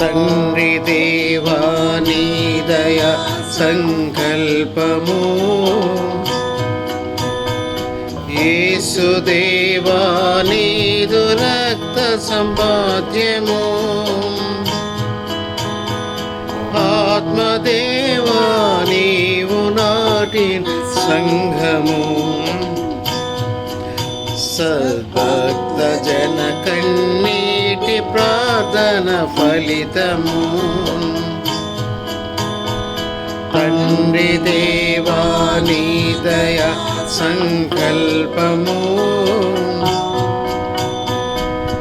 తండ్రి దేవాని దయ సంకల్పము. యేసు దేవానీదు రక్త సంపాద్యము ఆత్మదేవా నీవు నాటి సంఘము. సద్భక్త జన కన్నీ ప్రార్థన ఫలితము. తండ్రి దేవానిదయ సంకల్పము.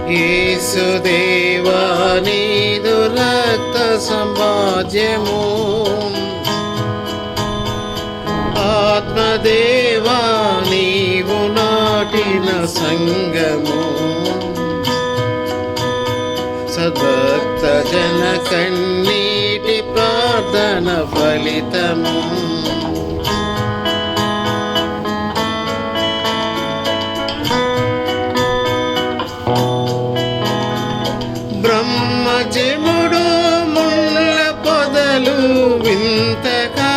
యేసు దేవానీదు రక్త సంభాజ్యము ఆత్మదేవా నీవు నాటిన సంగము. సద్భక్త జన కన్నీటి ప్రార్థన ఫలితము. బ్రహ్మజముడు ముళ్ళ పొదలు వింతగా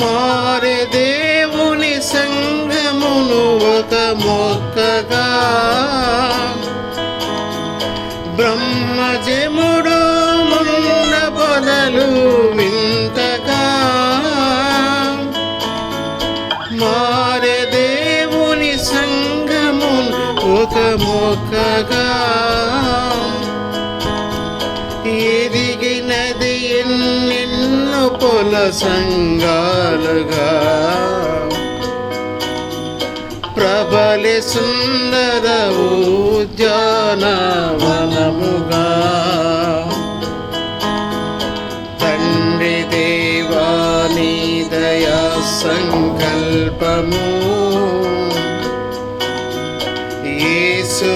మారే దేవుని సంగమును ఒక మొక్కగా బ్రహ్మజముడు ముళ్ళ పొదలు వింతగా. మారే దేవుని సంగము ఒక మొక్కగా. ఎదిగినది ఎన్నెన్నో పొల సంగాలుగా ప్రబలి సుందర ఉద్యానవనముగా తండ్రి దేవాని దయా సంకల్పము. యేసు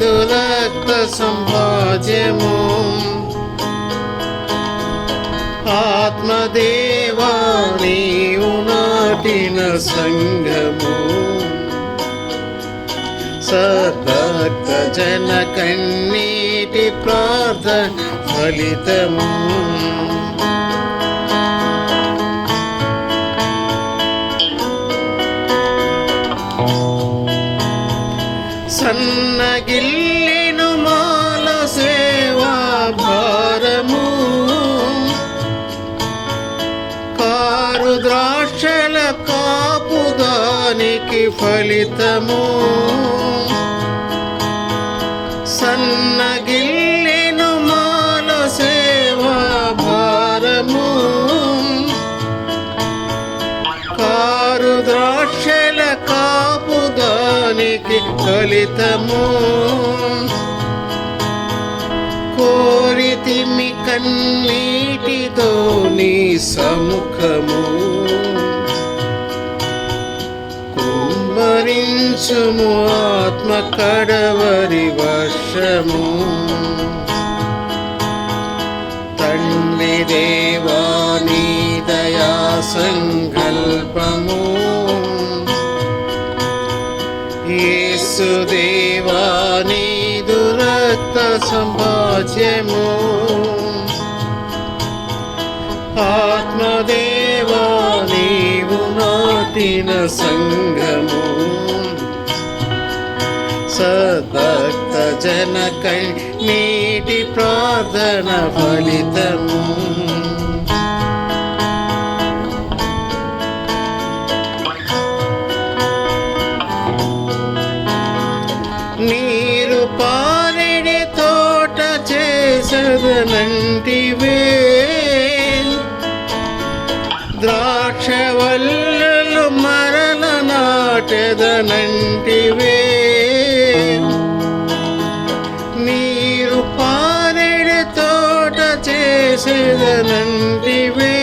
దురక్త సంభాజ్యము. ఆత్మదేవా ఉనాటిన సంగము సద్భక్త జన కన్నీటి ప్రార్థన ఫలితము. సన్నగిల్లిను మాల సేవా భారము. కారు ద్రాక్షల కాపుదానికి ఫలితము. సన్నగిల్లిను మాల సేవా భారము. కారు ద్రాక్షల కాపుదానికి కలితము. కోరితిమి కన్నీటితో నీ సముఖము. కుమ్మరించుము ఆత్మ కడవరి వర్షము తండ్రి దేవాని దయా సంకల్పము. యేసు దేవాని దురక్త సంభాజ్యము. ఆత్మదేవా నీవు నాటిన సంగము సద్భక్త జనకై నీటి ప్రార్థన ఫలితము నీరు పారెడి తోట చేసదనంటివే ద్రాక్షవల్లులు మరల నాటెదనంటివే చేసేదనంటివే?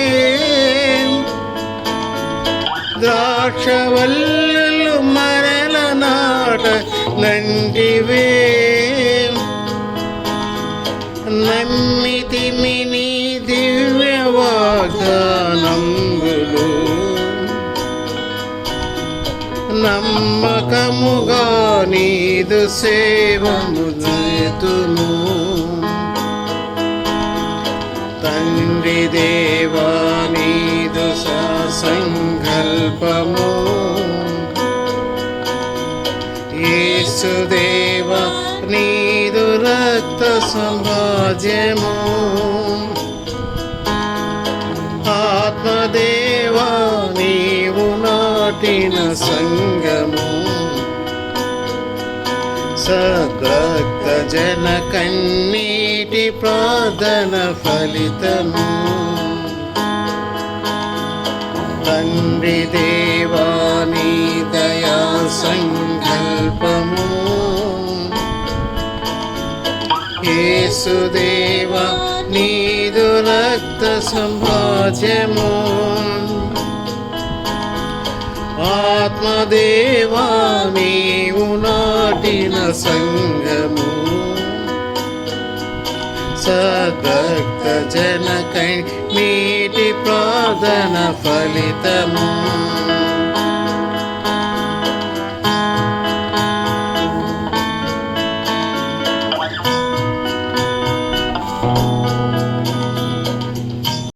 ద్రాక్షవల్లులు మరల నాట నంటివే? నమ్మితిమి నీ దివ్య వాగ్దానంబులు. నమ్మకముగా నీదు సేవము చేతుము తండ్రి దేవా నీదు సంకల్పము యేసుదేవ నీదు రక్త సంభాజ్యము ఆత్మదేవా నీవు నాటిన సంగము సద్రక్త జన కన్నీటి ప్రార్థన ఫలితము. తండ్రి దేవాని దయా సంకల్పము. యేసుదేవ నీదు రక్త సంభాజ్యము. ఆత్మదేవా నీవు నాటిన సంగము. సద్భక్త జనకై నీటి ప్రార్థన ఫలితము.